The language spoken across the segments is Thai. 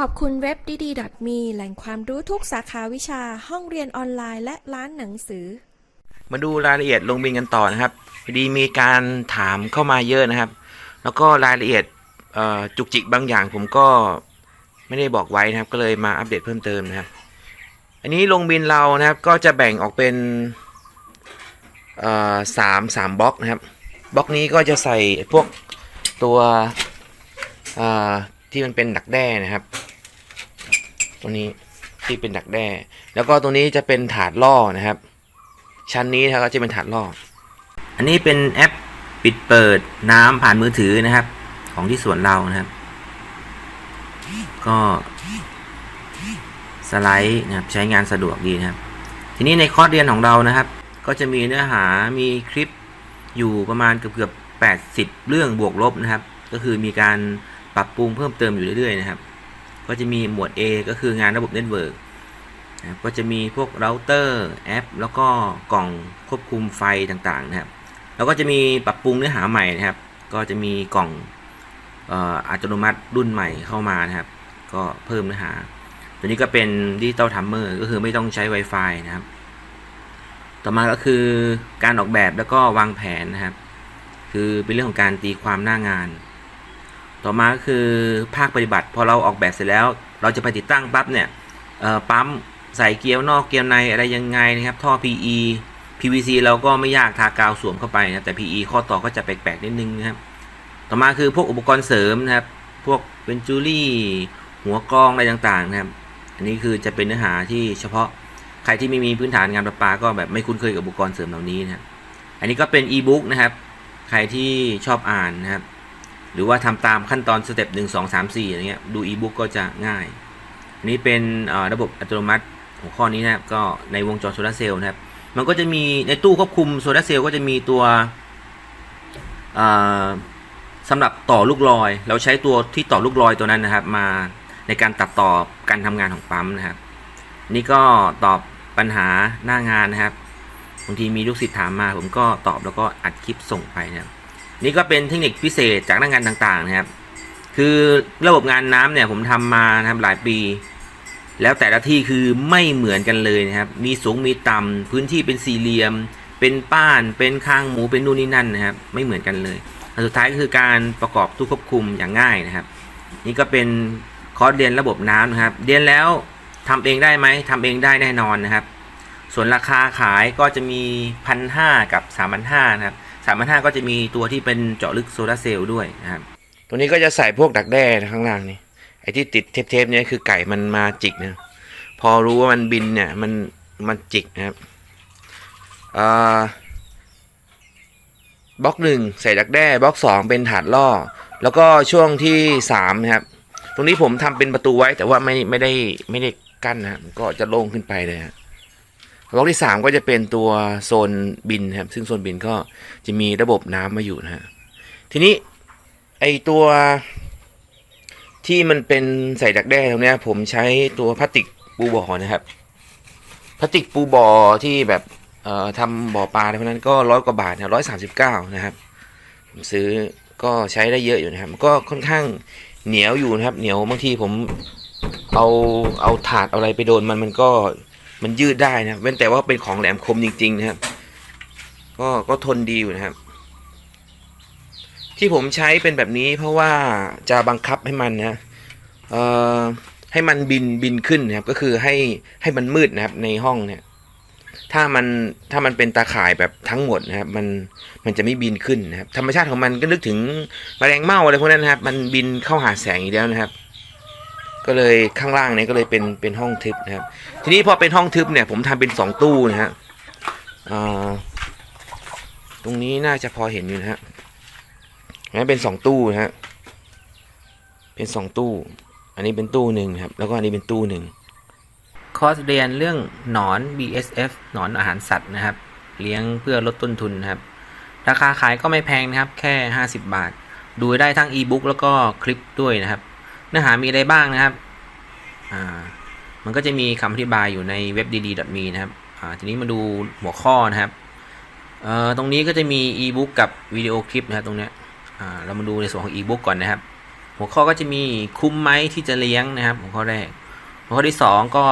ขอบคุณเว็บดีๆ .me แหล่งความรู้ทุกสาขาวิชาห้องเรียนออนไลน์และร้านหนังสือ มาดูรายละเอียดลงบินกันต่อนะครับพอดีมีการถามเข้ามาเยอะนะครับ แล้วก็รายละเอียดเอ่อจุกจิกบางอย่างผมก็ไม่ได้บอกไว้นะครับ ก็เลยมาอัปเดตเพิ่มเติมนะครับ อันนี้ลงบินเรานะครับก็จะแบ่งออกเป็นเอ่อสามสามบล็อกนะครับบล็อกนี้ก็จะใส่พวกตัวที่มันเป็นดักแด้นะครับ ตรงนี้ที่เป็นดักแด้ แล้วก็ตรงนี้จะเป็นถาดล่อนะครับ ชั้นนี้นะครับก็จะเป็นถาดล่อ อันนี้เป็นแอปปิดเปิดน้ำผ่านมือถือนะครับ ของที่สวนเรานะครับ ก็สไลด์นะครับใช้งานสะดวกดีนะครับ ทีนี้ในคอร์สเรียนของเรานะครับ ก็จะมีเนื้อหามีคลิปอยู่ประมาณเกือบเกือบ80 เรื่องบวกลบนะครับ ก็คือมีการปรับปรุงเพิ่มเติมอยู่เรื่อยๆนะครับ ก็จะมีหมวด A ก็คืองานระบบเน็ตเวิร์กก็จะมีพวกเราเตอร์แอป แล้วก็กล่องควบคุมไฟต่างๆนะครับ แล้วก็จะมีปรับปรุงเนื้อหาใหม่นะครับ ก็จะมีกล่องอ่ออัตโนมัติรุ่นใหม่เข้ามานะครับ ก็เพิ่มเนื้อหา ตัวนี้ก็เป็นดิจิตอลทัมเมอร์ก็คือไม่ต้องใช้ Wi-Fi นะครับ ต่อมาก็คือการออกแบบแล้วก็วางแผนนะครับ คือเป็นเรื่องของการตีความหน้างาน ต่อมาก็คือภาคปฏิบัติพอเราออกแบบเสร็จแล้ว เราจะไปติดตั้งปั๊บเนี่ยปั๊มใส่เกียร์นอกเกียร์ในอะไรยังไงนะครับ ท่อ PE PVC เราก็ไม่ยากทากาวสวมเข้าไปนะแต่ PE ข้อต่อก็จะแปลกๆนิดนึงนะครับ ต่อมาคือพวกอุปกรณ์เสริมนะครับ พวกเวนจูรี่หัวกรองอะไรต่างๆนะครับ อันนี้คือจะเป็นเนื้อหาที่เฉพาะใครที่ไม่มีพื้นฐานงานประปาก็แบบไม่คุ้นเคยกับอุปกรณ์เสริมเหล่านี้นะครับ อันนี้ก็เป็นอีบุ๊กนะครับ ใครที่ชอบอ่านนะครับ หรือว่าทำตามขั้นตอนสเต็ปหนึ่งสองสามสี่อะไรเงี้ยดูอีบุ๊กก็จะง่ายอันนี้เป็นระบบอัตโนมัติของข้อนี้นะครับก็ในวงจรโซลาร์เซลล์นะครับ มันก็จะมีในตู้ควบคุมโซลาร์เซลล์ก็จะมีตัวสำหรับต่อลูกลอย เราใช้ตัวที่ต่อลูกลอยตัวนั้นนะครับ มาในการตัดต่อการทำงานของปั๊มนะครับ นี่ก็ตอบปัญหาหน้างานนะครับบางทีมีลูกศิษย์ถามมา ผมก็ตอบแล้วก็อัดคลิปส่งไปนะครับ นี่ก็เป็นเทคนิคพิเศษจากหน้างานต่างๆนะครับ คือระบบงานน้ำเนี่ยผมทำมานะครับหลายปี แล้วแต่ละที่คือไม่เหมือนกันเลยนะครับ มีสูงมีต่ำพื้นที่เป็นสี่เหลี่ยม เป็นป้านเป็นข้างหมูเป็นนู่นนี่นั่นนะครับ ไม่เหมือนกันเลยอันสุดท้ายก็คือการประกอบตู้ควบคุมอย่างง่ายนะครับ นี่ก็เป็นคอร์สเรียนระบบน้ำนะครับ เรียนแล้วทำเองได้ไหมทำเองได้แน่นอนนะครับ ส่วนราคาขายก็จะมีพันห้ากับสามพันห้านะครับ สามพันห้าก็จะมีตัวที่เป็นเจาะลึกโซลาเซลล์ด้วยนะครับ ตัวนี้ก็จะใส่พวกดักแด้ข้างล่างนี่ ไอ้ที่ติดเทปๆเนี่ยคือไก่มันมาจิกนะพอรู้ว่ามันบินเนี่ยมันมันจิกนะครับอ่าบล็อกหนึ่งใส่ดักแด้บล็อกสองเป็นถาดล่อ แล้วก็ช่วงที่สามนะครับ ตรงนี้ผมทำเป็นประตูไว้แต่ว่าไม่ไม่ได้ไม่ได้กั้นนะก็จะโล่งขึ้นไปเลยฮะ บล็อกที่สามก็จะเป็นตัวโซนบินครับ ซึ่งโซนบินก็จะมีระบบน้ำมาอยู่นะฮะ ทีนี้ไอตัวที่มันเป็นใส่ดักแด้ตรงเนี้ยผมใช้ตัวพลาสติกปูบ่อนะครับ พลาสติกปูบ่อที่แบบเอ่อทำบ่อปลาอะไรพวกนั้นก็ร้อยกว่าบาทนะร้อยสามสิบเก้านะครับ ผมซื้อก็ใช้ได้เยอะอยู่นะครับ ก็ค่อนข้างเหนียวอยู่นะครับ เหนียวบางทีผมเอาเอาถาดอะไรไปโดนมันมันก็ มันยืดได้นะเว้นแต่ว่าเป็นของแหลมคมจริง ๆ นะครับ ก็ก็ทนดีอยู่นะครับ ที่ผมใช้เป็นแบบนี้ เพราะว่าจะบังคับให้มันนะเอ่อให้มันบินบินขึ้นนะครับ ก็คือให้ให้มันมืดนะครับในห้องเนี่ย ถ้ามันถ้ามันเป็นตาข่ายแบบทั้งหมดนะครับ มันมันจะไม่บินขึ้นนะครับ ธรรมชาติของมันก็นึกถึงแมลงเม่าอะไรพวกนั้นนะครับ มันบินเข้าหาแสงอีกแล้วนะครับ ก็เลยข้างล่างเนี่ยก็เลยเป็นเป็นห้องทึบนะครับ ทีนี้พอเป็นห้องทึบเนี่ย ผมทำเป็นสองตู้นะฮะตรงนี้น่าจะพอเห็นอยู่นะฮะนะเป็นสองตู้นะฮะเป็นสองตู้ อันนี้เป็นตู้หนึ่งครับ แล้วก็อันนี้เป็นตู้หนึ่งคอร์สเรียนเรื่องหนอน BSF หนอนอาหารสัตว์นะครับ เลี้ยงเพื่อลดต้นทุนนะครับ ราคาขายก็ไม่แพงนะครับ แค่ 50 บาท ดูได้ทั้งอีบุ๊กแล้วก็คลิปด้วยนะครับ เนื้อหามีอะไรบ้างนะครับ อ่ามันก็จะมีคำอธิบายอยู่ในเว็บ dd.me นะครับอ่าทีนี้มาดูหัวข้อนะครับเอ่อตรงนี้ก็จะมีอีบุ๊กกับวิดีโอคลิปนะครับตรงเนี้ยอ่าเรามาดูในส่วนของอีบุ๊กก่อนนะครับ หัวข้อก็จะมีคุ้มไหมที่จะเลี้ยงนะครับ หัวข้อแรก หัวข้อที่สองก็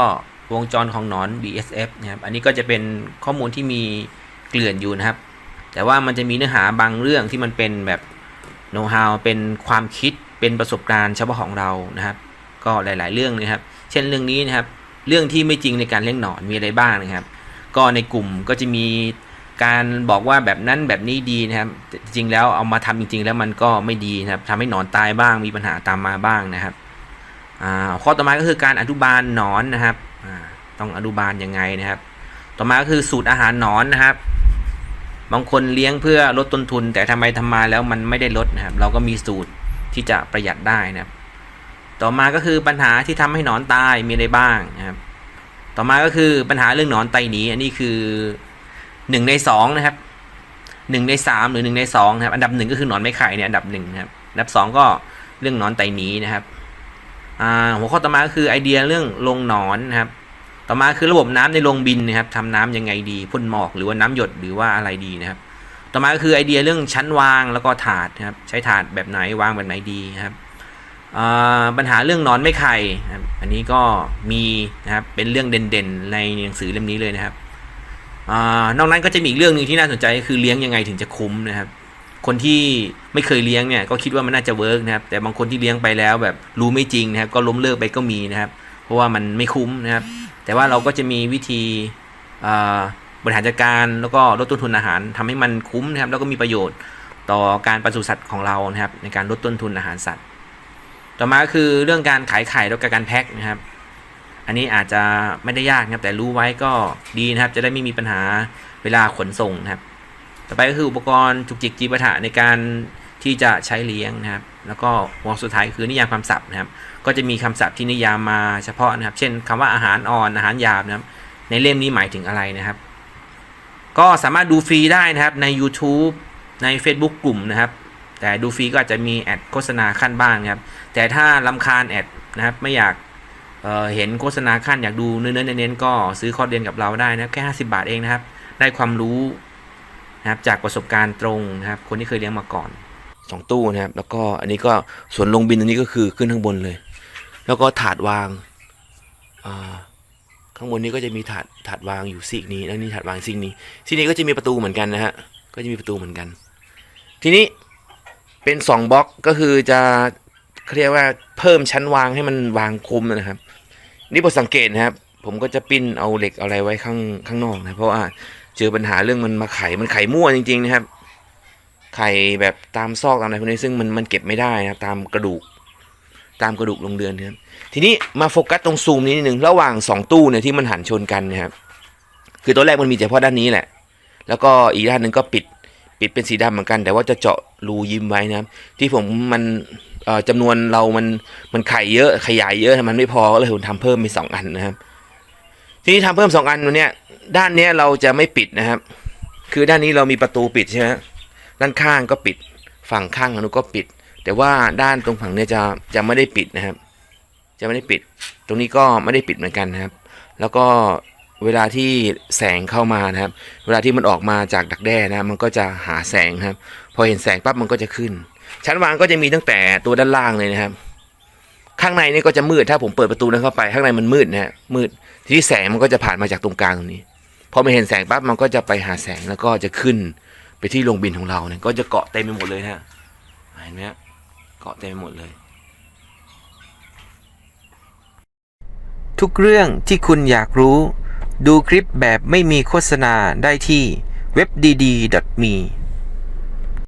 วงจรของหนอน BSF นะครับ อันนี้ก็จะเป็นข้อมูลที่มีเกลื่อนอยู่นะครับ แต่ว่ามันจะมีเนื้อหาบางเรื่องที่มันเป็นแบบโน้ตฮาวเป็นความคิดเป็นประสบการณ์เฉพาะของเรานะครับ ก็หลาย ๆ เรื่องนะครับ เช่นเรื่องนี้นะครับ เรื่องที่ไม่จริงในการเลี้ยงหนอนมีอะไรบ้างนะครับ ก็ในกลุ่มก็จะมีการบอกว่าแบบนั้นแบบนี้ดีนะครับ จริงแล้วเอามาทำจริง ๆ แล้วมันก็ไม่ดีนะครับทำให้หนอนตายบ้างมีปัญหาตามมาบ้างนะครับข้อต่อมาก็คือการอนุบาลหนอนนะครับต้องอนุบาลยังไงนะครับ ต่อมาก็คือสูตรอาหารหนอนนะครับ บางคนเลี้ยงเพื่อลดต้นทุน แต่ทำไมทำมาแล้วมันไม่ได้ลดนะครับ เราก็มีสูตรที่จะประหยัดได้นะครับ ต่อมาก็คือปัญหาที่ทำให้หนอนตายมีอะไรบ้างนะครับ ต่อมาก็คือปัญหาเรื่องหนอนไตหนีอันนี้คือหนึ่งในสองนะครับหนึ่งในสามหรือหนึ่งในสองนะครับ อันดับหนึ่งก็คือหนอนไม่ไข่เนี่ยอันดับหนึ่งนะครับ อันดับสองก็เรื่องหนอนไตหนีนะครับหัวข้อต่อมาก็คือไอเดียเรื่องลงหนอนนะครับ ต่อมาคือระบบน้ำในโรงบินนะครับทำน้ำยังไงดีพ่นหมอกหรือว่าน้ำหยดหรือว่าอะไรดีนะครับ ต่อมาก็คือไอเดียเรื่องชั้นวางแล้วก็ถาดนะครับ ใช้ถาดแบบไหนวางแบบไหนดีครับ ปัญหาเรื่องนอนไม่ไข่นะครอันนี้ก็มีนะครับเป็นเรื่องเด่นๆในหนังสือเล่มนี้เลยนะครับอนอกนั้นก็จะมีอีกเรื่องหนึ่งที่น่าสนใจก็คือเลี้ยงยังไงถึงจะคุ้มนะครับ คนที่ไม่เคยเลี้ยงเนี่ยก็คิดว่ามันน่าจะเวิร์กนะครับ แต่บางคนที่เลี้ยงไปแล้วแบบรู้ไม่จริงนะครับ ก็ล้มเลิกไปก็มีนะครับ เพราะว่ามันไม่คุ้มนะครับ แต่ว่าเราก็จะมีวิธีบริหารจัดการแล้วก็ลดต้นทุนอาหารทำให้มันคุ้มนะครับ แล้วก็มีประโยชน์ต่อการปศุสัตว์ของเรานะครับ ในการลดต้นทุนอาหารสัตว์ ต่อมาคือเรื่องการขายไข่แล้วก็การแพ็คนะครับ อันนี้อาจจะไม่ได้ยากนะครับแต่รู้ไว้ก็ดีนะครับ จะได้ไม่มีปัญหาเวลาขนส่งนะครับ ต่อไปก็คืออุปกรณ์จุกจิกจีปาถะในการที่จะใช้เลี้ยงนะครับ แล้วก็หัวสุดท้ายคือนิยามคำศัพท์นะครับ ก็จะมีคำศัพท์ที่นิยามมาเฉพาะนะครับ เช่นคำว่าอาหารอ่อนอาหารหยาบนะครับ ในเล่มนี้หมายถึงอะไรนะครับ ก็สามารถดูฟรีได้นะครับใน YouTube ใน Facebook กลุ่มนะครับ แต่ดูฟรีก็อาจจะมีแอดโฆษณาขั้นบ้างนะครับ แต่ถ้าลำคาญแอดนะครับไม่อยากเเห็นโฆษณาขั้นอยากดูเนื้อๆเน้นๆก็ซื้อคอร์สเรียนกับเราได้นะครับแค่ 50 บาทเองนะครับ ได้ความรู้นะครับจากประสบการณ์ตรงนะครับ คนที่เคยเลี้ยงมาก่อนสองตู้นะครับ แล้วก็อันนี้ก็ส่วนลงบินอันนี้ก็คือขึ้นข้างบนเลย แล้วก็ถาดวางาข้างบนนี้ก็จะมีถาดถาดวางอยู่ซีกนี้ แล้วนี่ถาดวางซีกนี้ซีกนี้ก็จะมีประตูเหมือนกันนะฮะก็จะมีประตูเหมือนกัน ทีนี้ เป็นสองบล็อกก็คือจะเรียกว่าเพิ่มชั้นวางให้มันวางคุมนะครับ นี่บทสังเกตนะครับ ผมก็จะปิ้นเอาเหล็กเอาอะไรไว้ข้างข้างนอกนะ เพราะว่าเจอปัญหาเรื่องมันมาไข่มันไข่มั่วจริง ๆ นะครับ ไข่แบบตามซอกตามอะไรพวกนี้ซึ่งมันมันเก็บไม่ได้นะตามกระดูก ตามกระดูกลงเดือนนะครับ ทีนี้มาโฟกัสตรงซูมนี้นิดนึงระหว่างสองตู้เนี่ยที่มันหันชนกันนะครับ คือตัวแรกมันมีเฉพาะด้านนี้แหละ แล้วก็อีกด้านหนึ่งก็ปิด ปิดเป็นสีดำเหมือนกัน แต่ว่าจะเจาะรูยิ้มไว้นะครับ ที่ผมมันเอ่อจำนวนเรามันมันไข่เยอะขยายเยอะมันไม่พอก็เลยผมทำเพิ่มเป็นสองอันนะครับ ทีนี้ทำเพิ่มสองอันตัวเนี้ยด้านเนี้ยเราจะไม่ปิดนะครับ คือด้านนี้เรามีประตูปิดใช่ไหมด้านข้างก็ปิด ฝั่งข้างอนุก็ปิด แต่ว่าด้านตรงฝั่งเนี้ยจะจะไม่ได้ปิดนะครับ จะไม่ได้ปิด ตรงนี้ก็ไม่ได้ปิดเหมือนกันนะครับ แล้วก็ เวลาที่แสงเข้ามานะครับ เวลาที่มันออกมาจากดักแด้นะมันก็จะหาแสงครับ พอเห็นแสงปั๊บมันก็จะขึ้น ชั้นวางก็จะมีตั้งแต่ตัวด้านล่างเลยนะครับ ข้างในนี่ก็จะมืดถ้าผมเปิดประตูนั้นเข้าไป ข้างในมันมืดนะฮะมืดทีนี้แสงมันก็จะผ่านมาจากตรงกลางตรงนี้พอมันเห็นแสงปั๊บมันก็จะไปหาแสงแล้วก็จะขึ้นไปที่โรงบินของเราเนี่ยก็จะเกาะเต็มไปหมดเลยนะฮะเห็นไหมฮะเกาะเต็มไปหมดเลย ทุกเรื่องที่คุณอยากรู้ ดูคลิปแบบไม่มีโฆษณาได้ที่เว็บดีๆ .me